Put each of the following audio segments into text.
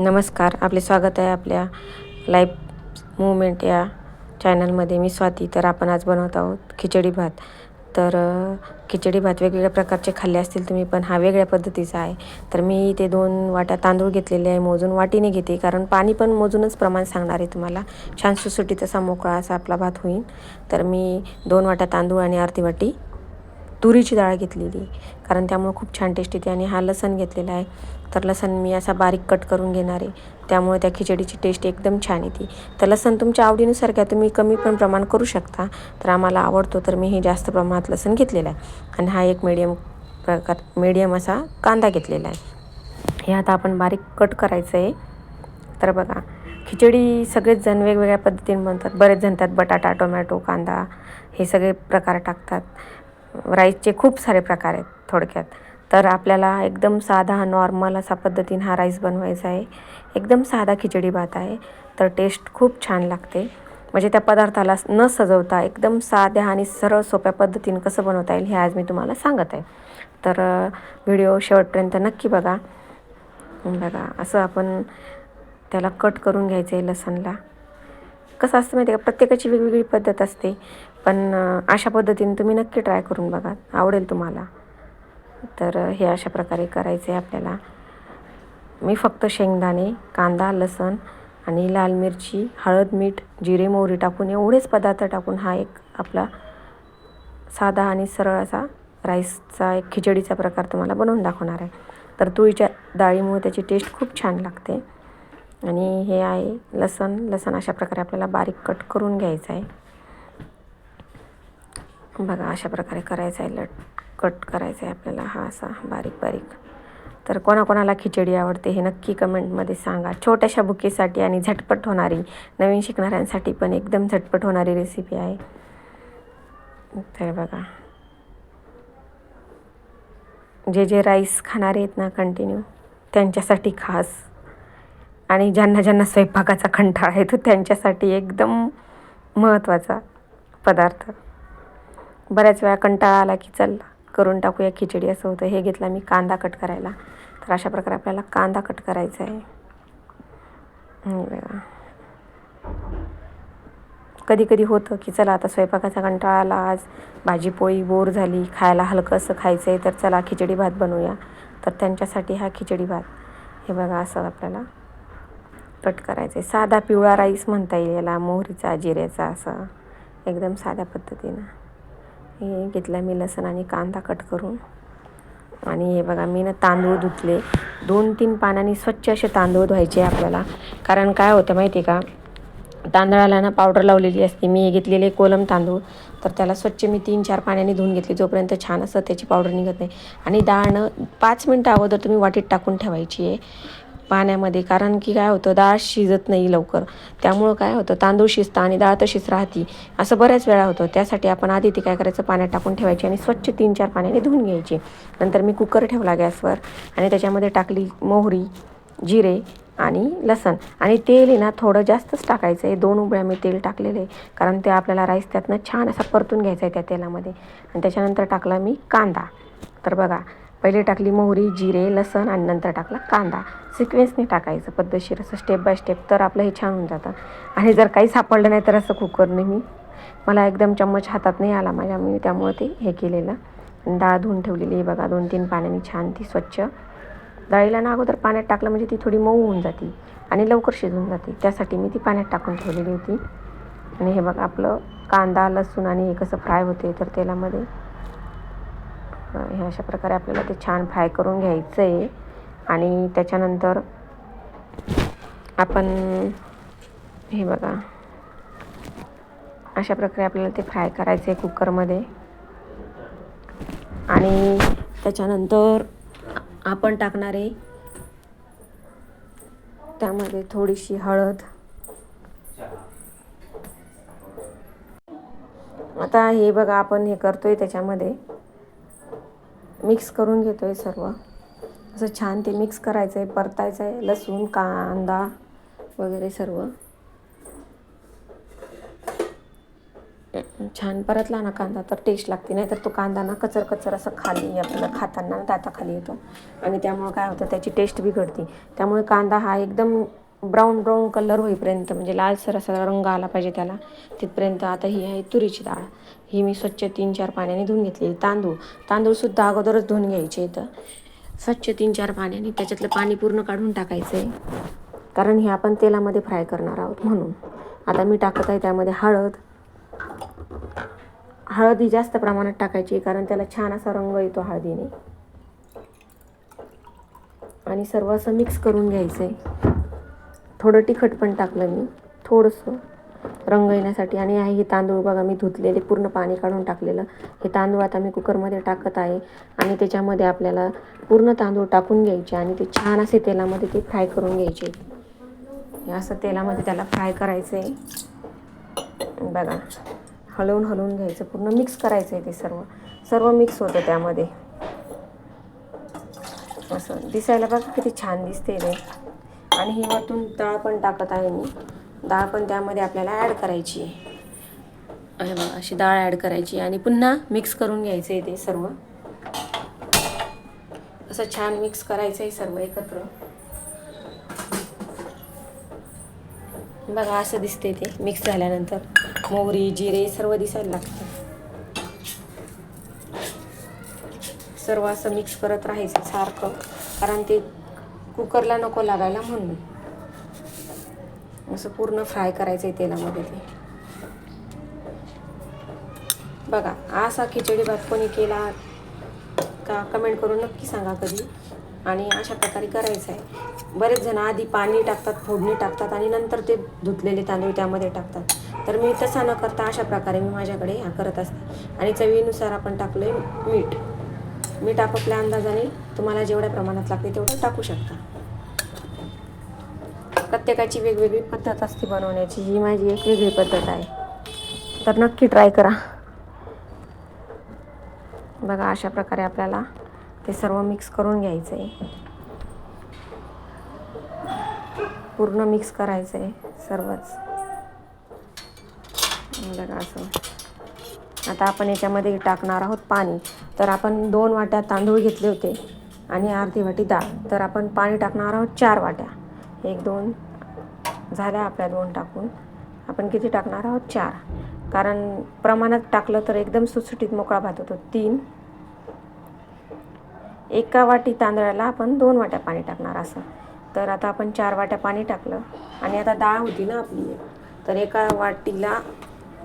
नमस्कार आपले स्वागत आहे आपल्या लाईफ मुवमेंट या चॅनलमध्ये. मी स्वाती तर आपण आज बनवत आहोत खिचडी भात. तर खिचडी भात वेगवेगळ्या प्रकारचे खाल्ले असतील तुम्ही पण हा वेगळ्या पद्धतीचा आहे. तर मी इथे दोन वाट्या तांदूळ घेतलेले आहे मोजून वाटीने घेते कारण पाणी पण मोजूनच प्रमाण सांगणार आहे तुम्हाला. छान सुसुटीत असा मोकळा असा आपला भात होईल. तर मी दोन वाट्या तांदूळ आणि अर्धी वाटी तुरीची डाळ घेतलेली. कारण त्यामुळे खूप छान टेस्ट येते आणि हा लसण घेतलेला आहे. तर लसण मी असा बारीक कट करून घेणार आहे. त्यामुळे त्या खिचडीची टेस्ट एकदम छान येते. तर लसण तुमच्या आवडीनुसार घ्या. तुम्ही कमी पण प्रमाण करू शकता. तर आम्हाला आवडतो तर मी हे जास्त प्रमाणात लसण घेतलेलं आहे. आणि हा एक मीडियम प्रकार मीडियम असा कांदा घेतलेला आहे. हे आता आपण बारीक कट करायचं आहे. तर बघा खिचडी सगळेच जण वेगवेगळ्या पद्धतीने बनतात. बरेच जण त्यात बटाटा टोमॅटो कांदा हे सगळे प्रकार टाकतात. राईसचे खूप सारे प्रकार आहेत थोडक्यात. तर आपल्याला एकदम साधा नॉर्मल असा पद्धतीने हा राईस बनवायचा आहे. एकदम साधा खिचडी भात आहे. तर टेस्ट खूप छान लागते. म्हणजे त्या पदार्थाला न सजवता एकदम साध्या आणि सरळ सोप्या पद्धतीने कसं बनवता येईल हे आज मी तुम्हाला सांगत आहे. तर व्हिडिओ शेवटपर्यंत नक्की बघा. बघा असं आपण त्याला कट करून घ्यायचं आहे लसणला. कसं असतं माहिती आहे का? प्रत्येकाची वेगवेगळी पद्धत असते. पण अशा पद्धतीने तुम्ही नक्की ट्राय करून बघा. आवडेल तुम्हाला. तर हे अशा प्रकारे करायचे आहे आपल्याला. मी फक्त शेंगदाणे कांदा लसण आणि लाल मिरची हळद मीठ जिरे मोहरी टाकून एवढेच पदार्थ टाकून हा एक आपला साधा आणि सरळ असा राईसचा एक खिचडीचा प्रकार तुम्हाला बनवून दाखवणार आहे. तर तुळीच्या डाळीमुळे त्याची टेस्ट खूप छान लागते. आणि हे आहे लसण. लसण अशा प्रकारे आपल्याला बारीक कट करून घ्यायचं आहे. बघा अशा प्रकारे करायचं आहे लट कट करायचं आहे आपल्याला. हा असा बारीक बारीक. तर कोणाकोणाला खिचडी आवडते हे नक्की कमेंटमध्ये सांगा. छोट्याशा बुकेसाठी आणि झटपट होणारी नवीन शिकणाऱ्यांसाठी पण एकदम झटपट होणारी रेसिपी आहे. तर बघा. जे जे राईस खाणारे आहेत ना कंटिन्यू त्यांच्यासाठी खास. आणि ज्यांना ज्यांना स्वयंपाकाचा कंटाळा आहे तो त्यांच्यासाठी एकदम महत्त्वाचा पदार्थ. बऱ्याच वेळा कंटाळा आला की चल करून टाकूया खिचडी असं होतं. हे घेतला मी कांदा कट करायला. तर अशा प्रकारे आपल्याला कांदा कट करायचा आहे. बघा. कधी कधी होतं की चला आता स्वयंपाकाचा कंटाळा आला आज भाजी पोळी बोर झाली खायला हलकं असं खायचं आहे तर चला खिचडी भात बनवूया. तर त्यांच्यासाठी हा खिचडी भात. हे बघा असं आपल्याला कट करायचं आहे साधा पिवळा राईस म्हणता येईल याला मोहरीचा जिऱ्याचा असं. एकदम साध्या पद्धतीनं. हे घेतलं मी लसण आणि कांदा कट करून. आणि हे बघा मी ना तांदूळ धुतले. दोन तीन पाण्याने स्वच्छ असे तांदूळ धुवायचे आपल्याला. कारण काय होतं माहिती आहे का? तांदळाला ना पावडर लावलेली असते. मी हे घेतलेले कोलम तांदूळ. तर त्याला स्वच्छ मी तीन चार पाण्याने धुवून घेतले. जोपर्यंत छान असं त्याची पावडर निघत नाही. आणि डाळ पाच मिनटं अगोदर तुम्ही वाटीत टाकून ठेवायची आहे. पाण्यामध्ये कारण की काय होतं डाळ शिजत नाही लवकर. त्यामुळं काय होतं तांदूळ शिजतं आणि डाळ तशीच राहती. असं बऱ्याच वेळा होतं. त्यासाठी आपण आधी ती काय करायचं पाण्यात टाकून ठेवायची आणि स्वच्छ तीन चार पाण्याने धुवून घ्यायची. नंतर मी कुकर ठेवला गॅसवर आणि त्याच्यामध्ये टाकली मोहरी जिरे आणि लसण. आणि तेल आहे ना थोडं जास्तच टाकायचं आहे. दोन उभ्या मी तेल टाकलेलं आहे. कारण ते आपल्याला राईस त्यातनं छान असा परतून घ्यायचा आहे त्या तेलामध्ये. आणि त्याच्यानंतर टाकला मी कांदा. तर बघा पहिले टाकली मोहरी जिरे लसण आणि नंतर टाकला कांदा. सिक्वेन्सने टाकायचं पद्धतशीर असं स्टेप बाय स्टेप तर आपलं हे छान होऊन जातं. आणि जर काही सापडलं नाही तर असं कुकरने मी मला एकदम चम्मच हातात नाही आला माझ्या मी त्यामुळे ते हे केलेलं. डाळ धुवून ठेवलेली आहे बघा दोन तीन पाण्याने छान ती स्वच्छ. डाळीला ना अगोदर पाण्यात टाकलं म्हणजे ती थोडी मऊ होऊन जाते आणि लवकर शिजून जाते. त्यासाठी मी ती पाण्यात टाकून ठेवलेली होती. आणि हे बघा आपलं कांदा लसूण आणि हे कसं फ्राय होते तर तेलामध्ये हे अशा प्रकारे आपल्याला ते छान फ्राय करून घ्यायचं आहे आणि त्याच्यानंतर आपण हे बघा. अशा प्रकारे आपल्याला ते फ्राय करायचं आहे कुकरमध्ये. आणि त्याच्यानंतर आपण टाकणार आहे त्यामध्ये थोडीशी हळद. आता हे बघा आपण हे करतोय त्याच्यामध्ये. मिक्स करून घेतो आहे सर्व. असं छान ते मिक्स करायचं आहे परतायचं आहे लसूण कांदा वगैरे सर्व. छान परतला ना कांदा तर टेस्ट लागते. नाही तर तो कांदा ना कचर कचर असं खाली आपल्याला खाताना दाताखाली येतो. आणि त्यामुळं काय होतं त्याची टेस्ट बिघडते. त्यामुळे कांदा हा एकदम ब्राऊन ब्राऊन कलर होईपर्यंत म्हणजे लालसर असा रंग आला पाहिजे त्याला तिथपर्यंत आता ही आहे तुरीची डाळ. ही मी स्वच्छ तीन चार पाण्याने धुवून घेतलेली. तांदूळ तांदूळसुद्धा अगोदरच धुवून घ्यायचे इथं. स्वच्छ तीन चार पाण्याने त्याच्यातलं पाणी पूर्ण काढून टाकायचं आहे कारण हे आपण तेलामध्ये फ्राय करणार आहोत म्हणून. आता मी टाकत आहे त्यामध्ये हळद. हळद ही जास्त प्रमाणात टाकायची कारण त्याला छान असा रंग येतो हळदीने. आणि सर्व असं मिक्स करून घ्यायचं आहे थोडं तिखट पण टाकलं मी थोडंसं रंग येण्यासाठी. आणि आहे हे तांदूळ बघा मी धुतलेले पूर्ण पाणी काढून टाकलेलं. हे तांदूळ आता मी कुकरमध्ये टाकत आहे आणि त्याच्यामध्ये आपल्याला पूर्ण तांदूळ टाकून घ्यायचे आणि ते छान असे तेलामध्ये ते फ्राय करून घ्यायचे. हे असं तेलामध्ये त्याला फ्राय करायचं आहे. बघा हलवून हलवून घ्यायचं पूर्ण मिक्स करायचं आहे ते सर्व. सर्व मिक्स होतं त्यामध्ये. असं दिसायला बघा किती छान दिसते ते. आणि ही वरतून डाळ पण टाकत आहे मी. डाळ पण त्यामध्ये आपल्याला ॲड करायची आहे. आहे बघा अशी डाळ ॲड करायची आणि पुन्हा मिक्स करून घ्यायचं आहे ते सर्व. असं छान मिक्स करायचं आहे सर्व एकत्र. बघा असं दिसते ते मिक्स झाल्यानंतर. मोहरी जिरे सर्व दिसायला लागतं. सर्व असं मिक्स करत राहायचं सारखं. कारण ते कुकरला नको लागायला म्हणून. असं पूर्ण फ्राय करायचं आहे तेलामध्ये ते. बघा असा खिचडी भात कोणी केला का कमेंट करून नक्की सांगा कधी. आणि अशा प्रकारे करायचं आहे बरेच जण आधी पाणी टाकतात फोडणी टाकतात आणि नंतर ते धुतलेले तांदूळ त्यामध्ये टाकतात. तर मी तसा न करता अशा प्रकारे मी माझ्याकडे ह्या करत असते. आणि चवीनुसार आपण टाकलं आहे मीठ. मीठ आपापल्या अंदाजाने तुम्हाला जेवढ्या प्रमाणात लागते तेवढं टाकू शकता. प्रत्येकाची वेगवेगळी पद्धत असते बनवण्याची. ही माझी एक वेगळी पद्धत आहे. तर नक्की ट्राय करा. बघा अशा प्रकारे आपल्याला ते सर्व मिक्स करून घ्यायचं आहे पूर्ण मिक्स करायचं आहे सर्वच. बघा असं. आता आपण याच्यामध्ये टाकणार आहोत पाणी. तर आपण दोन वाट्या तांदूळ घेतले होते आणि अर्धी वाटी डाळ. तर आपण पाणी टाकणार आहोत चार वाट्या. एक दोन झाल्या आपल्या दोन टाकून. आपण किती टाकणार आहोत? चार. कारण प्रमाणात टाकलं तर एकदम सुटसुटीत मोकळा भात होतो. तीन. एका वाटी तांदळाला आपण दोन वाट्या पाणी टाकणार असं. तर आता आपण चार वाट्या पाणी टाकलं. आणि आता डाळ होती ना आपली. तर एका वाटीला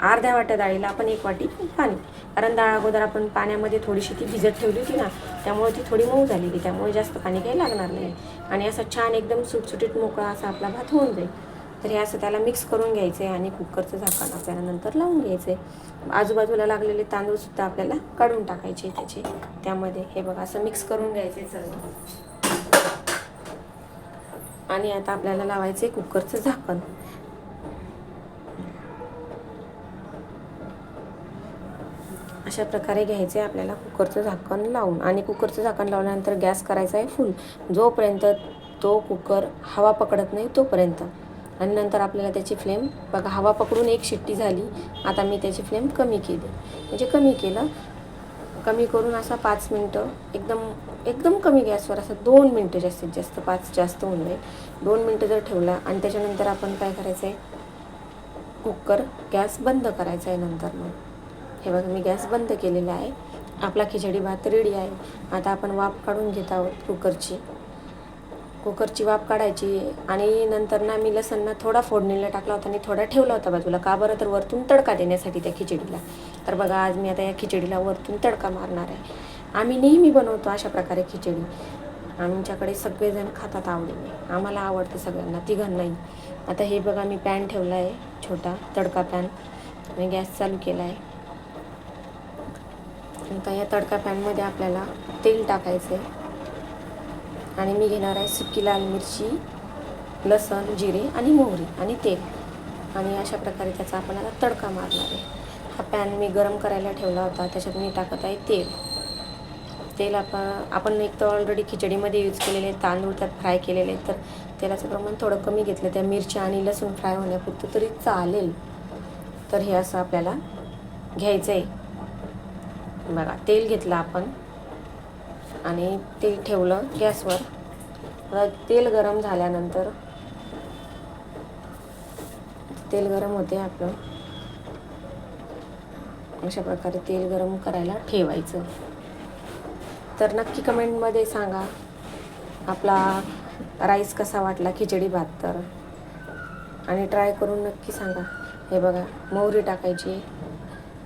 अर्ध्या वाट्या डाळीला आपण एक वाटी पाणी. कारण डाळ अगोदर आपण पाण्यामध्ये थोडीशी ती भिजत ठेवली होती ना त्यामुळे ती थोडी मऊ झालेली त्यामुळे जास्त पाणी काही लागणार नाही. आणि असं छान एकदम सुटसुटीत मोकळा असा आपला भात होऊन जाईल. तर हे असं त्याला मिक्स करून घ्यायचं आहे आणि कुकरचं झाकण आपल्याला नंतर लावून घ्यायचं आहे आजूबाजूला लागलेले तांदूळसुद्धा आपल्याला काढून टाकायचे त्याचे. त्यामध्ये हे बघा असं मिक्स करून घ्यायचं आहे सर्व आणि आता आपल्याला लावायचं आहे कुकरचं झाकण. अशा प्रकारे घ्यायचं आहे. आपल्याला कुकरचं झाकण लावून आणि कुकरचं झाकण लावल्यानंतर गॅस करायचा आहे फुल जोपर्यंत तो कुकर हवा पकडत नाही तोपर्यंत. आणि नंतर आपल्याला त्याची फ्लेम बघा हवा पकडून एक शिट्टी झाली. आता मी त्याची फ्लेम कमी केली. म्हणजे कमी केलं. कमी करून असा पाच मिनटं एकदम एकदम कमी गॅसवर असं दोन मिनटं जास्तीत जास्त पाच जास्त होऊन जाईल. दोन मिनटं जर ठेवला आणि त्याच्यानंतर आपण काय करायचं आहे कुकर गॅस बंद करायचा आहे नंतर मग. हे बघा मी गॅस बंद केलेला आहे. आपला खिचडी भात रेडी आहे. आता आपण वाफ काढून घेत आहोत कुकरची. कुकरची वाफ काढायची आणि नंतर ना मी लसणना थोडा फोडणीला टाकला होता आणि थोडा ठेवला होता बाजूला. का बरं? तर वरतून तडका देण्यासाठी त्या खिचडीला. तर बघा आज मी आता या खिचडीला वरतून तडका मारणार आहे. आम्ही नेहमी बनवतो अशा प्रकारे खिचडी. आमच्याकडे सगळेजण खातात आवडीने. आम्हाला आवडतं सगळ्यांना तिघांनाही. आता हे बघा मी पॅन ठेवला आहे छोटा तडका पॅन. मी गॅस चालू केला आहे. आता ह्या तडका पॅनमध्ये आपल्याला तेल टाकायचं आहे आणि मी घेणार आहे सुकी लाल मिरची लसण जिरे आणि मोहरी आणि तेल. आणि अशा प्रकारे त्याचा आपण आता तडका मारणार आहे. हा पॅन मी गरम करायला ठेवला होता त्याच्यात मी टाकत आहे तेल. तेल आपण आपण एक तर ऑलरेडी खिचडीमध्ये यूज केलेले तांदूळ त्यात फ्राय केलेले तर तेलाचं प्रमाण थोडं कमी घेतलं. त्या मिरच्या आणि लसूण फ्राय होण्यापुरतं तरी चालेल. तर हे असं आपल्याला घ्यायचं आहे बघा तेल घेतलं आपण. आणि तेल ठेवलं गॅसवर. तेल गरम झाल्यानंतर तेल गरम होते आपलं. अशा प्रकारे तेल गरम करायला ठेवायचं. तर नक्की कमेंटमध्ये सांगा आपला राईस कसा वाटला खिचडी भात तर. आणि ट्राय करून नक्की सांगा. हे बघा मोहरी टाकायची.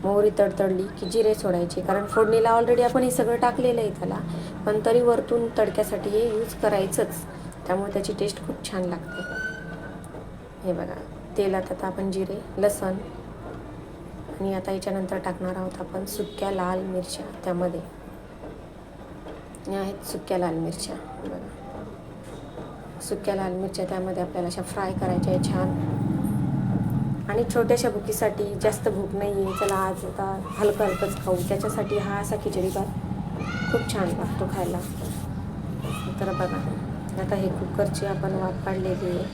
मोहरी तडतडली की जिरे सोडायचे. कारण फोडणीला ऑलरेडी आपण हे सगळं टाकलेलं आहे त्याला. पण तरी वरतून तडक्यासाठी हे यूज करायचंच. त्यामुळे त्याची टेस्ट खूप छान लागते. हे बघा तेलात आता आपण जिरे लसण आणि आता याच्यानंतर टाकणार आहोत आपण सुक्या लाल मिरच्या त्यामध्ये. या आहेत सुक्या लाल मिरच्या. बघा. सुक्या लाल मिरच्या त्यामध्ये आपल्याला अशा फ्राय करायच्या आहे छान. आणि छोट्याशा भुकीसाठी जास्त भूक नाही आहे चला आज आता हलकं हलकंच खाऊ. त्याच्यासाठी हा असा खिचडी भात खूप छान लागतो खायला. तर बघा आता हे कुकरची आपण वाफ काढलेली आहे.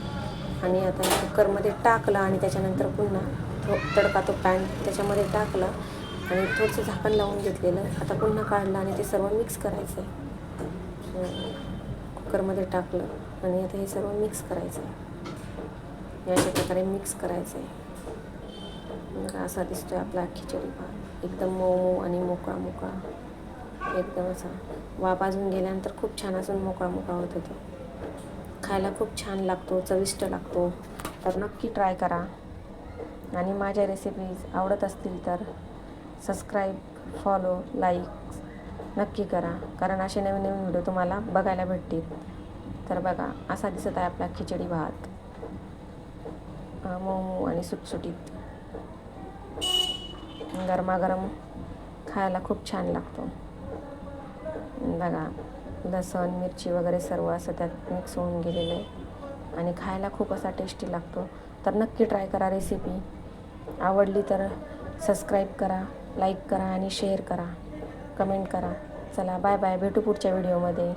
आणि आता कुकरमध्ये टाकलं आणि त्याच्यानंतर पुन्हा थो तडका तो पॅन त्याच्यामध्ये टाकला आणि थोडंसं झाकण लावून घेतलेलं. आता पुन्हा काढलं आणि ते सर्व मिक्स करायचं आहे कुकरमध्ये टाकलं आणि आता हे सर्व मिक्स करायचं आहे अशा प्रकारे मिक्स करायचं आहे बघा असा आहे आपला खिचडी भात. एकदम मऊ मऊ आणि मोकळा मोकळा. एकदम असा वाफ अजून गेल्यानंतर खूप छान असून मोकळा मोकळा होत होतो. खायला खूप छान लागतो चविष्ट लागतो. तर नक्की ट्राय करा. आणि माझ्या रेसिपीज आवडत असतील तर सबस्क्राईब फॉलो लाईक नक्की करा. कारण असे नवीन नवीन व्हिडिओ तुम्हाला बघायला भेटतील. तर बघा असा दिसत आहे आपला खिचडी भात. मऊ मऊ आणि सुटसुटीत. गरमागरम खायला खूप छान लागतो. बघा लसण मिरची वगैरे सर्व असं त्यात मिक्स होऊन गेलेलं आहे आणि खायला खूप असा टेस्टी लागतो. तर नक्की ट्राय करा रेसिपी आवडली तर सबस्क्राईब करा लाईक करा आणि शेअर करा. कमेंट करा. चला बाय बाय भेटू पुढच्या व्हिडिओमध्ये